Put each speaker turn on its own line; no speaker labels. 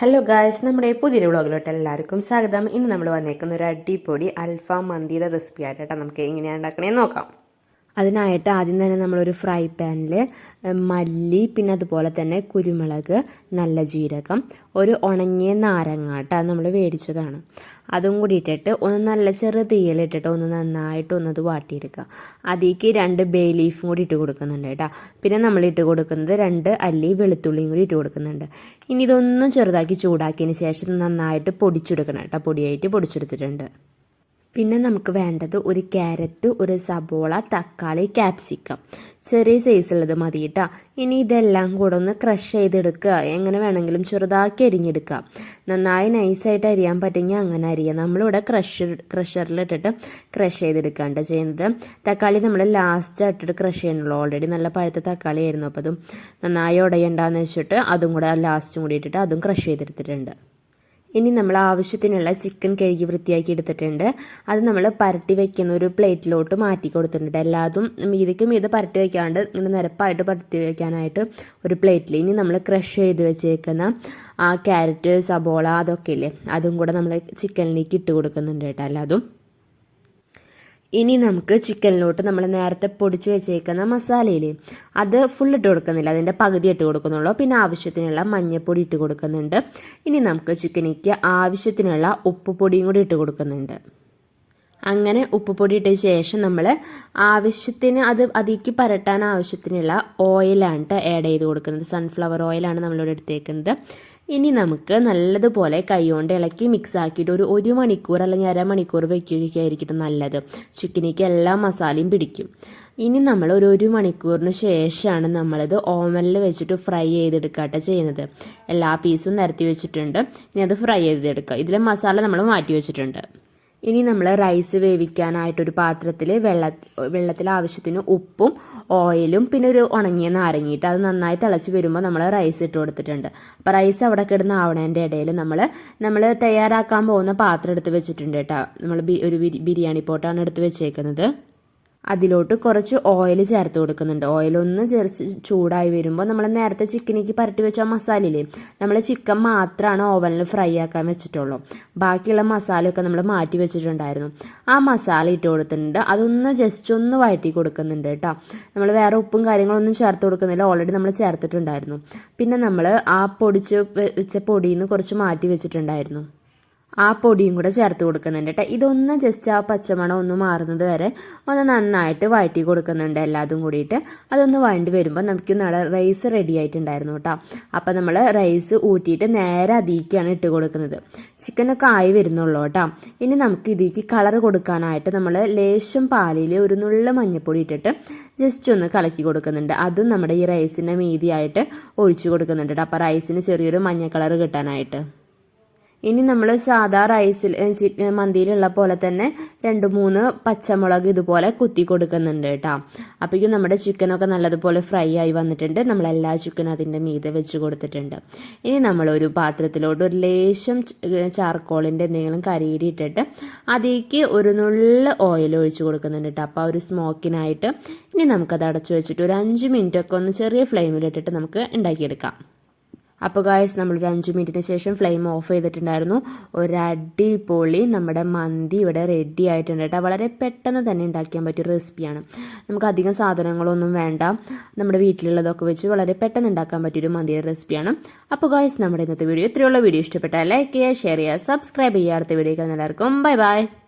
Hello guys നമ്മുടെ പുതിയൊരു വ്ളോഗിലോട്ട് എല്ലാവർക്കും സ്വാഗതം. ഇന്ന് നമ്മൾ വന്നേക്കുന്ന ഒരു അടിപൊളി അൽഫാം മന്തിയുടെ റെസിപ്പി ആയിട്ടാണ് നമുക്ക് എങ്ങനെയാണ് ഉണ്ടാക്കണേന്ന് നോക്കാം. അതിനായിട്ട് ആദ്യം തന്നെ നമ്മളൊരു ഫ്രൈ പാനിൽ മല്ലി പിന്നെ അതുപോലെ തന്നെ കുരുമുളക് നല്ല ജീരകം ഒരു ഉണങ്ങിയ നാരങ്ങ കേട്ടോ നമ്മൾ മേടിച്ചതാണ് അതും കൂടി ഇട്ടിട്ട് ഒന്ന് നല്ല ചെറു തീയിലിട്ടിട്ട് ഒന്ന് നന്നായിട്ട് ഒന്നത് വാട്ടിയെടുക്കുക. അതിലേക്ക് രണ്ട് ബേ ലീഫും കൂടി ഇട്ട് കൊടുക്കുന്നുണ്ട് കേട്ടോ. പിന്നെ നമ്മൾ ഇട്ട് കൊടുക്കുന്നത് രണ്ട് അല്ലി വെളുത്തുള്ളിയും കൂടി ഇട്ട് കൊടുക്കുന്നുണ്ട്. ഇനി ഇതൊന്നും ചെറുതാക്കി ചൂടാക്കിയതിന് ശേഷം നന്നായിട്ട് പൊടിച്ചെടുക്കണം കേട്ടോ. പൊടിയായിട്ട് പൊടിച്ചെടുത്തിട്ടുണ്ട്. പിന്നെ നമുക്ക് വേണ്ടത് ഒരു ക്യാരറ്റ് ഒരു സബോള തക്കാളി ക്യാപ്സിക്കം. ചെറിയ സൈസുള്ളത് മതി കേട്ടോ ഇനി ഇതെല്ലാം കൂടെ ഒന്ന് ക്രഷ് ചെയ്തെടുക്കുക. എങ്ങനെ വേണമെങ്കിലും ചെറുതാക്കി അരിഞ്ഞെടുക്കുക. നന്നായി നൈസായിട്ട് അരിയാൻ പറ്റുമെങ്കിൽ അങ്ങനെ അരിയാം. നമ്മളിവിടെ ക്രഷ് ക്രഷറിലിട്ടിട്ട് ക്രഷ് ചെയ്തെടുക്കാണ്ട് ചെയ്യുന്നത്. തക്കാളി നമ്മൾ ലാസ്റ്റ് ഇട്ടിട്ട് ക്രഷ് ചെയ്യണുള്ളൂ ഓൾറെഡി നല്ല പഴുത്ത തക്കാളി ആയിരുന്നു. അപ്പോൾ അതും നന്നായി ഉടയണ്ടെന്ന് വെച്ചിട്ട് അതും കൂടെ ലാസ്റ്റും കൂടി ഇട്ടിട്ട് അതും ക്രഷ് ചെയ്തെടുത്തിട്ടുണ്ട്. ഇനി നമ്മൾ ആവശ്യത്തിനുള്ള ചിക്കൻ കഴുകി വൃത്തിയാക്കി എടുത്തിട്ടുണ്ട്. അത് നമ്മൾ പരട്ടി വെക്കുന്ന ഒരു പ്ലേറ്റിലോട്ട് മാറ്റി കൊടുത്തിട്ടുണ്ട്. എല്ലാതും മീതയ്ക്ക് മീത് പരട്ടി വയ്ക്കാണ്ട് ഇങ്ങനെ നിരപ്പായിട്ട് പരട്ടി വയ്ക്കാനായിട്ട് ഒരു പ്ലേറ്റിൽ ഇനി നമ്മൾ ക്രഷ് ചെയ്ത് വെച്ചേക്കുന്ന ആ ക്യാരറ്റ് സബോള അതൊക്കെ ഇല്ലേ? അതും കൂടെ നമ്മൾ ചിക്കനിലേക്ക് ഇട്ട് കൊടുക്കുന്നുണ്ട് കേട്ടോ എല്ലാതും. ഇനി നമുക്ക് ചിക്കനിലോട്ട് നമ്മൾ നേരത്തെ പൊടിച്ച് വെച്ചേക്കുന്ന മസാലയില്ലേ അത് ഫുൾ ഇട്ട് കൊടുക്കുന്നില്ല. അതിന്റെ പകുതി ഇട്ട് കൊടുക്കുന്നുള്ളൂ. പിന്നെ ആവശ്യത്തിനുള്ള മഞ്ഞൾപ്പൊടി ഇട്ട് കൊടുക്കുന്നുണ്ട്. ഇനി നമുക്ക് ചിക്കനിക്ക് ആവശ്യത്തിനുള്ള ഉപ്പ് പൊടിയും കൂടി ഇട്ട് കൊടുക്കുന്നുണ്ട്. അങ്ങനെ ഉപ്പ് പൊടി ഇട്ട ശേഷം നമ്മൾ ആവശ്യത്തിന് അത് അതിക്ക് പരട്ടാൻ ആവശ്യത്തിനുള്ള ഓയിലാണ് ആഡ് ചെയ്ത് കൊടുക്കുന്നത്. സൺഫ്ലവർ ഓയിലാണ് നമ്മളിവിടെ എടുത്തേക്കുന്നത്. ഇനി നമുക്ക് നല്ലതുപോലെ കൈകൊണ്ട് ഇളക്കി മിക്സ് ആക്കിയിട്ട് ഒരു ഒരു മണിക്കൂർ അല്ലെങ്കിൽ അരമണിക്കൂർ വയ്ക്കുകയായിരിക്കും നല്ലത്. ചിക്കനിക്ക് എല്ലാ മസാലയും പിടിക്കും. ഇനി നമ്മൾ ഒരു ഒരു മണിക്കൂറിന് ശേഷമാണ് നമ്മളിത് ഓവനിൽ വെച്ചിട്ട് ഫ്രൈ ചെയ്തെടുക്കാട്ടെ ചെയ്യുന്നത്. എല്ലാ പീസും നിരത്തി വെച്ചിട്ടുണ്ട്. ഇനി അത് ഫ്രൈ ചെയ്തെടുക്കുക. ഇതിലെ മസാല നമ്മൾ മാറ്റി വെച്ചിട്ടുണ്ട്. ഇനി നമ്മൾ റൈസ് വേവിക്കാനായിട്ടൊരു പാത്രത്തിൽ വെള്ള വെള്ളത്തിൽ ആവശ്യത്തിന് ഉപ്പും ഓയിലും പിന്നെ ഒരു ഉണങ്ങിയ നാരങ്ങിയിട്ട് അത് നന്നായി തിളച്ച് വരുമ്പോൾ നമ്മൾ റൈസ് ഇട്ട് കൊടുത്തിട്ടുണ്ട്. അപ്പോൾ റൈസ് അവിടെ കിടന്ന് ആവണേന്റെ ഇടയിൽ നമ്മൾ നമ്മൾ തയ്യാറാക്കാൻ പോകുന്ന പാത്രം എടുത്ത് വെച്ചിട്ടുണ്ട് കേട്ടോ. നമ്മൾ ഒരു ബിരിയാണി പോട്ടാണ് എടുത്ത് വെച്ചേക്കുന്നത്. അതിലോട്ട് കുറച്ച് ഓയിൽ ചേർത്ത് കൊടുക്കുന്നുണ്ട്. ഓയിലൊന്ന് ചേർച്ച് ചൂടായി വരുമ്പോൾ നമ്മൾ നേരത്തെ ചിക്കനിക്ക് പരട്ടി വെച്ച മസാലയില്ലേ നമ്മൾ ചിക്കൻ മാത്രമാണ് ഓവനിൽ ഫ്രൈ ആക്കാൻ വെച്ചിട്ടുള്ളൂ. ബാക്കിയുള്ള മസാലയൊക്കെ നമ്മൾ മാറ്റി വെച്ചിട്ടുണ്ടായിരുന്നു. ആ മസാല ഇട്ട് കൊടുത്തിട്ടുണ്ട്. അതൊന്ന് ജസ്റ്റ് ഒന്ന് വഴറ്റി കൊടുക്കുന്നുണ്ട് കേട്ടോ. നമ്മൾ വേറെ ഉപ്പും കാര്യങ്ങളൊന്നും ചേർത്ത് കൊടുക്കുന്നില്ല. ഓൾറെഡി നമ്മൾ ചേർത്തിട്ടുണ്ടായിരുന്നു. പിന്നെ നമ്മൾ ആ പൊടിച്ച് വെച്ച പൊടിയിൽ നിന്ന് കുറച്ച് മാറ്റി വെച്ചിട്ടുണ്ടായിരുന്നു. ആ പൊടിയും കൂടെ ചേർത്ത് കൊടുക്കുന്നുണ്ട് കേട്ടോ ഇതൊന്ന് ജസ്റ്റ് ആ പച്ചമണം ഒന്ന് മാറുന്നത് വരെ ഒന്ന് നന്നായിട്ട് വഴറ്റി കൊടുക്കുന്നുണ്ട് എല്ലാതും കൂടിയിട്ട്. അതൊന്ന് വഴണ്ടി വരുമ്പോൾ നമുക്ക് നട റൈസ് റെഡി ആയിട്ടുണ്ടായിരുന്നു കേട്ടോ അപ്പോൾ നമ്മൾ റൈസ് ഊറ്റിയിട്ട് നേരെ അതിലേക്കാണ് ഇട്ട് കൊടുക്കുന്നത്. ചിക്കനൊക്കെ ആയി വരുന്നുള്ളൂ കേട്ടോ ഇനി നമുക്ക് ഇതിലേക്ക് കളർ കൊടുക്കാനായിട്ട് നമ്മൾ ലേശം പാലിൽ ഒരു നുള്ള മഞ്ഞൾപ്പൊടി ഇട്ടിട്ട് ജസ്റ്റ് ഒന്ന് കലക്കി കൊടുക്കുന്നുണ്ട്. അതും നമ്മുടെ ഈ റൈസിന്റെ മീതിയായിട്ട് ഒഴിച്ചു കൊടുക്കുന്നുണ്ട് കേട്ടോ അപ്പോൾ റൈസിന് ചെറിയൊരു മഞ്ഞ കളർ കിട്ടാനായിട്ട്. ഇനി നമ്മൾ സാധാ റൈസിൽ മന്തിയിലുള്ള പോലെ തന്നെ രണ്ട് മൂന്ന് പച്ചമുളക് ഇതുപോലെ കുത്തി കൊടുക്കുന്നുണ്ട് കേട്ടോ. അപ്പോഴേക്കും നമ്മുടെ ചിക്കനൊക്കെ നല്ലതുപോലെ ഫ്രൈ ആയി വന്നിട്ടുണ്ട്. നമ്മൾ എല്ലാ ചിക്കനും അതിന്റെ മീതെ വെച്ച് കൊടുത്തിട്ടുണ്ട്. ഇനി നമ്മൾ ഒരു പാത്രത്തിലോട്ട് ഒരു ലേശം ചാർക്കോളിന്റെ എന്തെങ്കിലും കരിയിടിയിട്ടിട്ട് അതിലേക്ക് ഒരു നുള്ള ഓയിൽ ഒഴിച്ച് കൊടുക്കുന്നുണ്ട് കേട്ടോ. അപ്പോൾ ഒരു സ്മോക്കിനായിട്ട് ഇനി നമുക്കത് അടച്ചു വെച്ചിട്ട് ഒരു അഞ്ച് മിനിറ്റൊക്കെ ഒന്ന് ചെറിയ ഫ്ലെയിമിലിട്ടിട്ട് നമുക്ക് ഉണ്ടാക്കിയെടുക്കാം. അപ്പോൾ ഗായസ് ഒരു അഞ്ച് മിനിറ്റിന് ശേഷം ഫ്ലെയിം ഓഫ് ചെയ്തിട്ടുണ്ടായിരുന്നു. ഒരു അടിപൊളി നമ്മുടെ മന്തി ഇവിടെ റെഡി ആയിട്ടുണ്ട് കേട്ടോ. വളരെ പെട്ടെന്ന് തന്നെ ഉണ്ടാക്കിയാൻ പറ്റിയ റെസിപ്പിയാണ് നമുക്ക് അധികം സാധനങ്ങളൊന്നും വേണ്ട. നമ്മുടെ വീട്ടിലുള്ളതൊക്കെ വെച്ച് വളരെ പെട്ടെന്ന് ഉണ്ടാക്കാൻ പറ്റിയൊരു മന്തിയുടെ റെസിപ്പിയാണ് അപ്പോൾ ഗായസ് നമ്മുടെ ഇന്നത്തെ വീഡിയോ ഇത്രയുള്ള വീഡിയോ ഇഷ്ടപ്പെട്ടാൽ ലൈക്ക് ചെയ്യുക ഷെയർ ചെയ്യുക സബ്സ്ക്രൈബ് ചെയ്യുക. അടുത്ത വീഡിയോ എല്ലാവർക്കും ബൈ ബൈ